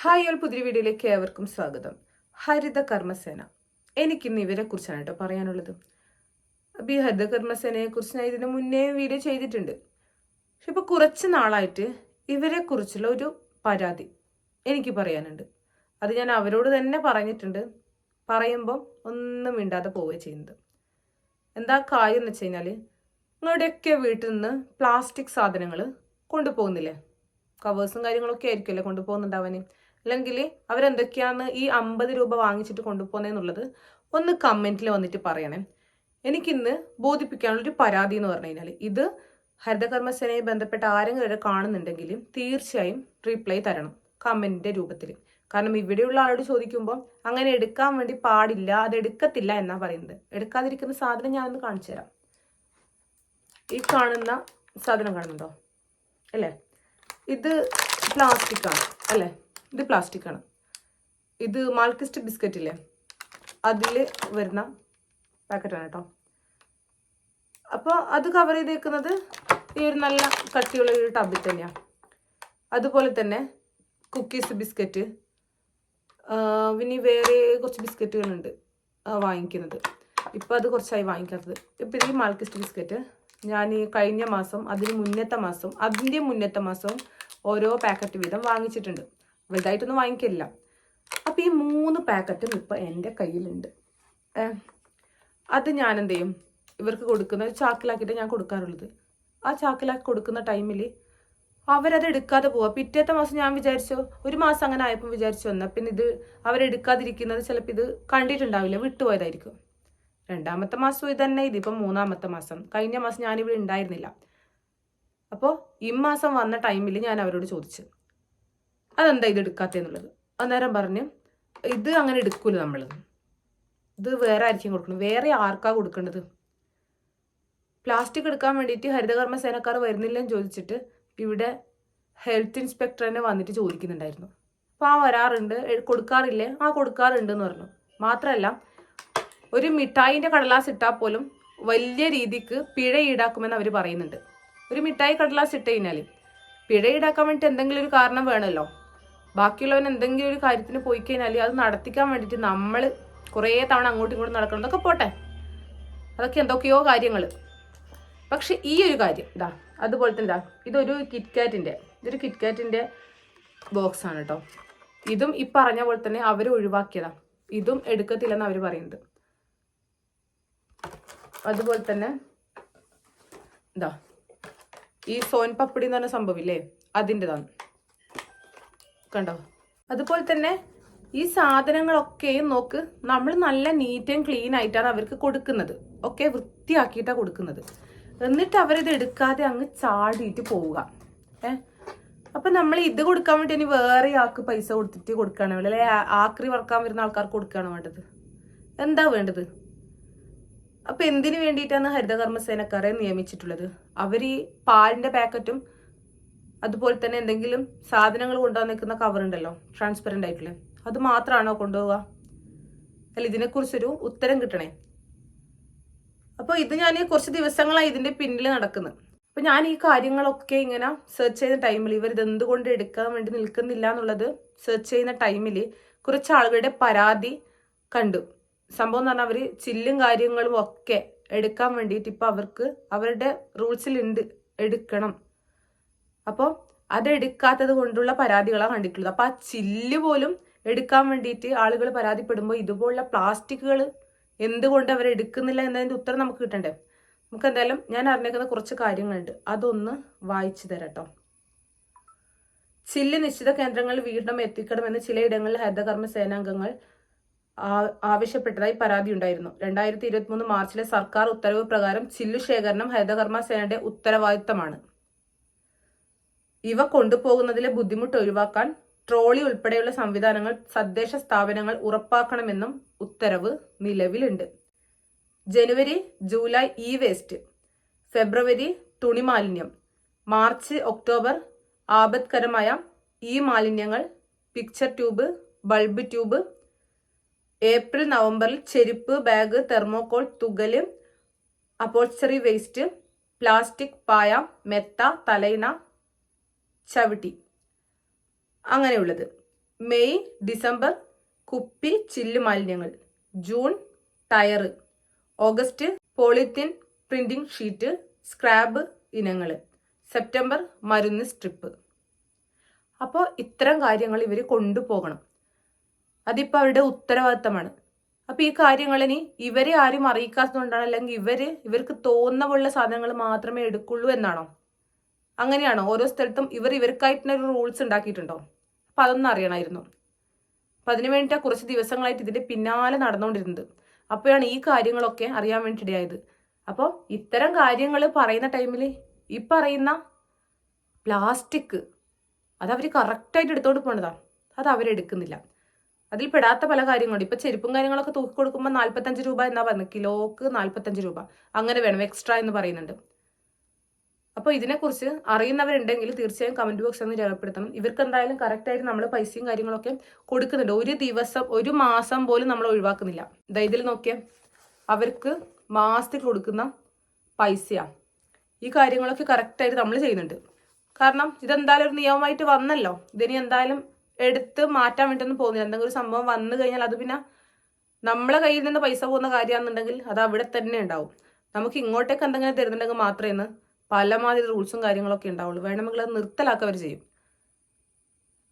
Hi ഒരു പുതിയ വീഡിയോയിലേക്ക് ഏവർക്കും സ്വാഗതം. ഹരിത കർമ്മസേന. എനിക്കിന്ന് ഇവരെ കുറിച്ചാണ് കേട്ടോ പറയാനുള്ളത്. അപ്പോൾ ഈ ഹരിത കർമ്മസേനയെ കുറിച്ച് ഞാൻ ഇതിന് മുന്നേ വീഡിയോ ചെയ്തിട്ടുണ്ട്. പക്ഷെ ഇപ്പോൾ കുറച്ച് നാളായിട്ട് ഇവരെ കുറിച്ചുള്ള ഒരു പരാതി എനിക്ക് പറയാനുണ്ട്. അത് ഞാൻ അവരോട് തന്നെ പറഞ്ഞിട്ടുണ്ട്. പറയുമ്പം ഒന്നും മിണ്ടാതെ പോവുകയാണ് ചെയ്യുന്നത്. എന്താ കാര്യം എന്ന് വെച്ച് കഴിഞ്ഞാൽ നിങ്ങളുടെയൊക്കെ വീട്ടിൽ നിന്ന് പ്ലാസ്റ്റിക് സാധനങ്ങൾ കൊണ്ടുപോകുന്നില്ലേ? കവേഴ്സും കാര്യങ്ങളൊക്കെ ആയിരിക്കുമല്ലേ കൊണ്ടുപോകുന്നുണ്ടാവാന്? അല്ലെങ്കിൽ അവരെന്തൊക്കെയാണ് ഈ അമ്പത് രൂപ വാങ്ങിച്ചിട്ട് കൊണ്ടുപോകുന്നതെന്നുള്ളത് ഒന്ന് കമന്റിൽ വന്നിട്ട് പറയണേ. എനിക്കിന്ന് ബോധിപ്പിക്കാനുള്ളൊരു പരാതി എന്ന് പറഞ്ഞു കഴിഞ്ഞാൽ ഇത് ഹരിതകർമ്മസേനയെ ബന്ധപ്പെട്ട ആരെങ്കിലും വരെ കാണുന്നുണ്ടെങ്കിലും തീർച്ചയായും റീപ്ലൈ തരണം കമന്റിന്റെ രൂപത്തിൽ കാരണം ഇവിടെയുള്ള ആളോട് ചോദിക്കുമ്പോൾ അങ്ങനെ എടുക്കാൻ വേണ്ടി പാടില്ല അത് എടുക്കത്തില്ല എന്നാ പറയുന്നത്. എടുക്കാതിരിക്കുന്ന സാധനം ഞാനൊന്ന് കാണിച്ചു തരാം. ഈ കാണുന്ന സാധനം കാണുന്നുണ്ടോ? അല്ലേ? ഇത് പ്ലാസ്റ്റിക്കാണ് അല്ലേ? ഇത് പ്ലാസ്റ്റിക് ആണ്. ഇത് മാൾക്കിസ്റ്റ് ബിസ്ക്കറ്റ് ഇല്ലേ? അതിൽ വരുന്ന പാക്കറ്റാണ് കേട്ടോ അപ്പോൾ അത് കവർ ചെയ്തേക്കുന്നത് ഈ ഒരു നല്ല കട്ടിയുള്ള ഒരു ടബിൽ തന്നെയാണ് അതുപോലെ തന്നെ കുക്കീസ് ബിസ്ക്കറ്റ് പിന്നെ വേറെ കുറച്ച് ബിസ്ക്കറ്റുകളുണ്ട് വാങ്ങിക്കുന്നത്. ഇപ്പം അത് കുറച്ചായി വാങ്ങിക്കാത്തത്. ഇപ്പം ഈ മാൾക്കിസ്റ്റ് ബിസ്ക്കറ്റ് ഞാൻ ഈ കഴിഞ്ഞ മാസം അതിന് മുന്നത്തെ മാസം അതിന്റെ മുന്നത്തെ മാസം ഓരോ പാക്കറ്റ് വീതം വാങ്ങിച്ചിട്ടുണ്ട്. വലുതായിട്ടൊന്നും വാങ്ങിക്കില്ല. അപ്പം ഈ മൂന്ന് പാക്കറ്റും ഇപ്പം എന്റെ കയ്യിലുണ്ട്. അത് ഞാൻ എന്ത് ചെയ്യും ഇവർക്ക് കൊടുക്കുന്ന ചാക്കിലാക്കിയിട്ട് ഞാൻ കൊടുക്കാറുള്ളത്. ആ ചാക്കിലാക്കി കൊടുക്കുന്ന ടൈമിൽ അവരത് എടുക്കാതെ പോവാ. പിറ്റേത്തെ മാസം ഞാൻ വിചാരിച്ചു ഒരു മാസം അങ്ങനെ ആയപ്പോൾ വിചാരിച്ചു വന്നാൽ പിന്നെ ഇത് അവരെടുക്കാതിരിക്കുന്നത് ചിലപ്പോൾ ഇത് കണ്ടിട്ടുണ്ടാവില്ല വിട്ടുപോയതായിരിക്കും. രണ്ടാമത്തെ മാസം ഇത് തന്നെ ഇതിപ്പം മൂന്നാമത്തെ മാസം. കഴിഞ്ഞ മാസം ഞാനിവിടെ ഉണ്ടായിരുന്നില്ല. അപ്പോൾ ഈ മാസം വന്ന ടൈമിൽ ഞാൻ അവരോട് ചോദിച്ചു. അതെന്താ ഇത് എടുക്കാത്തെന്നുള്ളത്? അന്നേരം പറഞ്ഞ് ഇത് അങ്ങനെ എടുക്കൂല നമ്മൾ ഇത് വേറെ ആയിരിക്കും കൊടുക്കണം വേറെ ആർക്കാ കൊടുക്കേണ്ടത് പ്ലാസ്റ്റിക് എടുക്കാൻ വേണ്ടിയിട്ട് ഹരിതകർമ്മ സേനക്കാർ വരുന്നില്ലെന്ന് ചോദിച്ചിട്ട് ഇവിടെ ഹെൽത്ത് ഇൻസ്പെക്ടർ തന്നെ വന്നിട്ട് ചോദിക്കുന്നുണ്ടായിരുന്നു. അപ്പോൾ ആ വരാറുണ്ട്. കൊടുക്കാറില്ലേ? ആ കൊടുക്കാറുണ്ട് എന്ന് പറഞ്ഞു. മാത്രമല്ല ഒരു മിഠായിന്റെ കടലാസ് ഇട്ടാൽ പോലും വലിയ രീതിക്ക് പിഴ ഈടാക്കുമെന്ന് അവർ പറയുന്നുണ്ട്. ഒരു മിഠായി കടലാസ് ഇട്ട് കഴിഞ്ഞാൽ പിഴ ഈടാക്കാൻ വേണ്ടിയിട്ട് എന്തെങ്കിലും ഒരു കാരണം വേണമല്ലോ? ബാക്കിയുള്ളവൻ എന്തെങ്കിലും ഒരു കാര്യത്തിന് പോയി കഴിഞ്ഞാൽ അത് നടത്തിക്കാൻ വേണ്ടിയിട്ട് നമ്മൾ കുറേ തവണ അങ്ങോട്ടും ഇങ്ങോട്ടും നടക്കണതൊക്കെ പോട്ടെ. അതൊക്കെ എന്തൊക്കെയോ കാര്യങ്ങൾ പക്ഷെ ഈ ഒരു കാര്യം ഇതാ അതുപോലെ തന്നെ ഇതാ ഇതൊരു കിറ്റ്കാറ്റിന്റെ ഇതൊരു കിറ്റ്കാറ്റിന്റെ ബോക്സാണ് കേട്ടോ ഇതും ഈ പറഞ്ഞ പോലെ തന്നെ അവർ ഒഴിവാക്കിയതാ. ഇതും എടുക്കത്തില്ലെന്ന് അവർ പറയുന്നത്. അതുപോലെ തന്നെ ഇതാ ഈ സോൻ പപ്പടി എന്ന് പറഞ്ഞ സംഭവമില്ലേ അതിന്റെതാണ്. കണ്ടോ? അതുപോലെ തന്നെ ഈ സാധനങ്ങളൊക്കെയും നോക്ക് നമ്മൾ നല്ല നീറ്റ് ആൻഡ് ക്ലീൻ ആയിട്ടാണ് അവർക്ക് കൊടുക്കുന്നത്. ഒക്കെ വൃത്തിയാക്കിയിട്ടാണ് കൊടുക്കുന്നത്. എന്നിട്ട് അവരിത് എടുക്കാതെ അങ്ങ് ചാടിയിട്ട് പോവുക. ഏ? അപ്പൊ നമ്മൾ ഇത് കൊടുക്കാൻ വേണ്ടി ഇനി വേറെ ആൾക്ക് പൈസ കൊടുത്തിട്ട് കൊടുക്കുകയാണ് വേണ്ടത്. അല്ലെ? ആക്രി വറക്കാൻ വരുന്ന ആൾക്കാർക്ക് കൊടുക്കുകയാണ് വേണ്ടത്. എന്താ വേണ്ടത്? അപ്പൊ എന്തിനു വേണ്ടിയിട്ടാണ് ഹരിതകർമ്മസേനക്കാരെ നിയമിച്ചിട്ടുള്ളത്? അവർ ഈ പാലിന്റെ പാക്കറ്റും അതുപോലെ തന്നെ എന്തെങ്കിലും സാധനങ്ങൾ കൊണ്ടുവന്ന് നിൽക്കുന്ന കവർ ഉണ്ടല്ലോ ട്രാൻസ്പെറന്റ് ആയിട്ടുള്ള. അത് മാത്രമാണോ കൊണ്ടുപോവുക? അല്ല ഇതിനെക്കുറിച്ചൊരു ഉത്തരം കിട്ടണേ. അപ്പോൾ ഇത് ഞാൻ കുറച്ച് ദിവസങ്ങളായി ഇതിന്റെ പിന്നിൽ നടക്കുന്നത് അപ്പോൾ ഞാൻ ഈ കാര്യങ്ങളൊക്കെ ഇങ്ങനെ സെർച്ച് ചെയ്യുന്ന ടൈമിൽ ഇവർ ഇത് എന്തുകൊണ്ട് എടുക്കാൻ വേണ്ടി നിൽക്കുന്നില്ല എന്നുള്ളത് സെർച്ച് ചെയ്യുന്ന ടൈമിൽ കുറച്ച് ആളുകളുടെ പരാതി കണ്ടു. സംഭവം എന്ന് പറഞ്ഞാൽ അവർ ചില്ലും കാര്യങ്ങളും ഒക്കെ എടുക്കാൻ വേണ്ടിയിട്ട് ഇപ്പോൾ അവർക്ക് അവരുടെ റൂൾസിലുണ്ട് എടുക്കണം. അപ്പോൾ അതെടുക്കാത്തത് കൊണ്ടുള്ള പരാതികളാണ് കണ്ടിട്ടുള്ളത്. അപ്പോൾ ആ ചില്ല് പോലും എടുക്കാൻ വേണ്ടിയിട്ട് ആളുകൾ പരാതിപ്പെടുമ്പോൾ ഇതുപോലുള്ള പ്ലാസ്റ്റിക്കുകൾ എന്തുകൊണ്ട് അവർ എടുക്കുന്നില്ല എന്നതിന്റെ ഉത്തരം നമുക്ക് കിട്ടണ്ടേ? നമുക്ക് എന്തായാലും ഞാൻ അറിഞ്ഞേക്കുന്ന കുറച്ച് കാര്യങ്ങളുണ്ട്. അതൊന്ന് വായിച്ചു തരാട്ടോ. ചില്ല് നിശ്ചിത കേന്ദ്രങ്ങളിൽ വീണ്ടും എത്തിക്കണമെന്ന് ചിലയിടങ്ങളിൽ ഹരിതകർമ്മ സേനാംഗങ്ങൾ ആവശ്യപ്പെട്ടതായി പരാതി ഉണ്ടായിരുന്നു. രണ്ടായിരത്തി ഇരുപത്തി മൂന്ന് മാർച്ചിലെ സർക്കാർ ഉത്തരവ് പ്രകാരം ചില്ലു ശേഖരണം ഹരിതകർമ്മ സേനയുടെ ഉത്തരവാദിത്തമാണ്. ഇവ കൊണ്ടുപോകുന്നതിലെ ബുദ്ധിമുട്ട് ഒഴിവാക്കാൻ ട്രോളി ഉൾപ്പെടെയുള്ള സംവിധാനങ്ങൾ തദ്ദേശ സ്ഥാപനങ്ങൾ ഉറപ്പാക്കണമെന്നും ഉത്തരവ് നിലവിലുണ്ട്. ജനുവരി ജൂലൈ ഇ വേസ്റ്റ്. ഫെബ്രുവരി തുണി മാലിന്യം. മാർച്ച് ഒക്ടോബർ ആപത്കരമായ ഇ മാലിന്യങ്ങൾ picture tube bulb tube. April നവംബറിൽ ചെരുപ്പ് ബാഗ് തെർമോകോൾ തുകൽ അപ്പോൾസറി വേസ്റ്റ് പ്ലാസ്റ്റിക് പായ മെത്ത തലയിണ ചവിട്ടി. അങ്ങനെയുള്ളത്. മെയ് ഡിസംബർ കുപ്പി ചില്ല് മാലിന്യങ്ങൾ. June tyre August polythene printing sheet scrap ഇനങ്ങൾ. സെപ്റ്റംബർ മരുന്ന് സ്ട്രിപ്പ്. അപ്പോൾ ഇത്തരം കാര്യങ്ങൾ ഇവർ കൊണ്ടുപോകണം. അതിപ്പോൾ അവരുടെ ഉത്തരവാദിത്തമാണ്. അപ്പോൾ ഈ കാര്യങ്ങൾ ഇനി ഇവരെ ആരും അറിയിക്കാത്തതുകൊണ്ടാണ് അല്ലെങ്കിൽ ഇവർ ഇവർക്ക് തോന്നവുള്ള സാധനങ്ങൾ മാത്രമേ എടുക്കുള്ളൂ എന്നാണോ? അങ്ങനെയാണോ? ഓരോ സ്ഥലത്തും ഇവർ ഇവർക്കായിട്ടുള്ള ഒരു റൂൾസ് ഉണ്ടാക്കിയിട്ടുണ്ടോ? അപ്പം അതൊന്നും അറിയണമായിരുന്നു. അപ്പം അതിനു വേണ്ടിയിട്ടാണ് കുറച്ച് ദിവസങ്ങളായിട്ട് ഇതിന്റെ പിന്നാലെ നടന്നുകൊണ്ടിരുന്നത്. അപ്പോഴാണ് ഈ കാര്യങ്ങളൊക്കെ അറിയാൻ വേണ്ടിയിടയായത് അപ്പോൾ ഇത്തരം കാര്യങ്ങൾ പറയുന്ന ടൈമിൽ ഈ പറയുന്ന പ്ലാസ്റ്റിക് അത് അവർ കറക്റ്റായിട്ട് എടുത്തോണ്ട് പോണതാ. അത് അവരെടുക്കുന്നില്ല അതിൽ പെടാത്ത പല കാര്യങ്ങളുണ്ട്. ഇപ്പൊ ചെരുപ്പും കാര്യങ്ങളൊക്കെ തൂക്കി കൊടുക്കുമ്പോൾ നാല്പത്തഞ്ച് രൂപ എന്നാ പറയുന്നത് കിലോക്ക് നാല്പത്തഞ്ച് രൂപ. അങ്ങനെ വേണം. എക്സ്ട്രാ എന്ന് പറയുന്നുണ്ട്. അപ്പോൾ ഇതിനെക്കുറിച്ച് അറിയുന്നവരുണ്ടെങ്കിൽ തീർച്ചയായും കമന്റ് ബോക്സ് ഒന്ന് രേഖപ്പെടുത്തണം. ഇവർക്ക് എന്തായാലും കറക്റ്റായിട്ട് നമ്മൾ പൈസയും കാര്യങ്ങളൊക്കെ കൊടുക്കുന്നുണ്ട്. ഒരു ദിവസം ഒരു മാസം പോലും നമ്മൾ ഒഴിവാക്കുന്നില്ല. ഇതിൽ നോക്കിയാൽ അവർക്ക് മാസത്തിൽ കൊടുക്കുന്ന പൈസയാണ് ഈ കാര്യങ്ങളൊക്കെ കറക്റ്റായിട്ട് നമ്മൾ ചെയ്യുന്നുണ്ട്. കാരണം ഇതെന്തായാലും ഒരു നിയമമായിട്ട് വന്നല്ലോ. ഇതിനി എന്തായാലും എടുത്ത് മാറ്റാൻ വേണ്ടിയൊന്നും പോകുന്നില്ല. എന്തെങ്കിലും ഒരു സംഭവം വന്നു കഴിഞ്ഞാൽ അത് പിന്നെ നമ്മളെ കയ്യിൽ നിന്ന് പൈസ പോകുന്ന കാര്യമാണെന്നുണ്ടെങ്കിൽ അത് അവിടെ തന്നെ ഉണ്ടാവും. നമുക്ക് ഇങ്ങോട്ടേക്ക് എന്തെങ്കിലും തരുന്നുണ്ടെങ്കിൽ മാത്രമേ പലമാതിരി റൂൾസും കാര്യങ്ങളൊക്കെ ഉണ്ടാവുള്ളൂ. വേണമെങ്കിൽ അത് നിർത്തലാക്കവർ ചെയ്യും.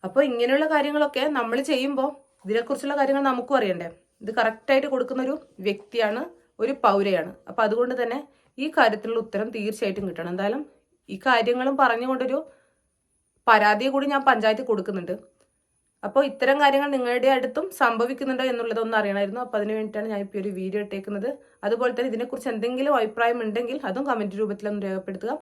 അപ്പോൾ ഇങ്ങനെയുള്ള കാര്യങ്ങളൊക്കെ നമ്മൾ ചെയ്യുമ്പോൾ ഇതിനെക്കുറിച്ചുള്ള കാര്യങ്ങൾ നമുക്കും അറിയണ്ടേ? ഇത് കറക്റ്റായിട്ട് കൊടുക്കുന്ന ഒരു വ്യക്തിയാണ് ഒരു പൗരയാണ്. അപ്പം അതുകൊണ്ട് തന്നെ ഈ കാര്യത്തിനുള്ള ഉത്തരം തീർച്ചയായിട്ടും കിട്ടണം. എന്തായാലും ഈ കാര്യങ്ങളും പറഞ്ഞുകൊണ്ടൊരു പരാതിയെ കൂടി ഞാൻ പഞ്ചായത്തിൽ കൊടുക്കുന്നുണ്ട്. അപ്പോൾ ഇത്തരം കാര്യങ്ങൾ നിങ്ങളുടെ അടുത്തും സംഭവിക്കുന്നുണ്ടോ എന്നുള്ളതൊന്നും അറിയണമായിരുന്നു. അപ്പോൾ അതിന് വേണ്ടിയിട്ടാണ് ഞാൻ ഇപ്പോൾ ഒരു വീഡിയോ ഇട്ടേക്കുന്നത്. അതുപോലെ തന്നെ ഇതിനെക്കുറിച്ച് എന്തെങ്കിലും അഭിപ്രായം ഉണ്ടെങ്കിൽ അതും കമന്റ് രൂപത്തിലൊന്ന് രേഖപ്പെടുത്തുക.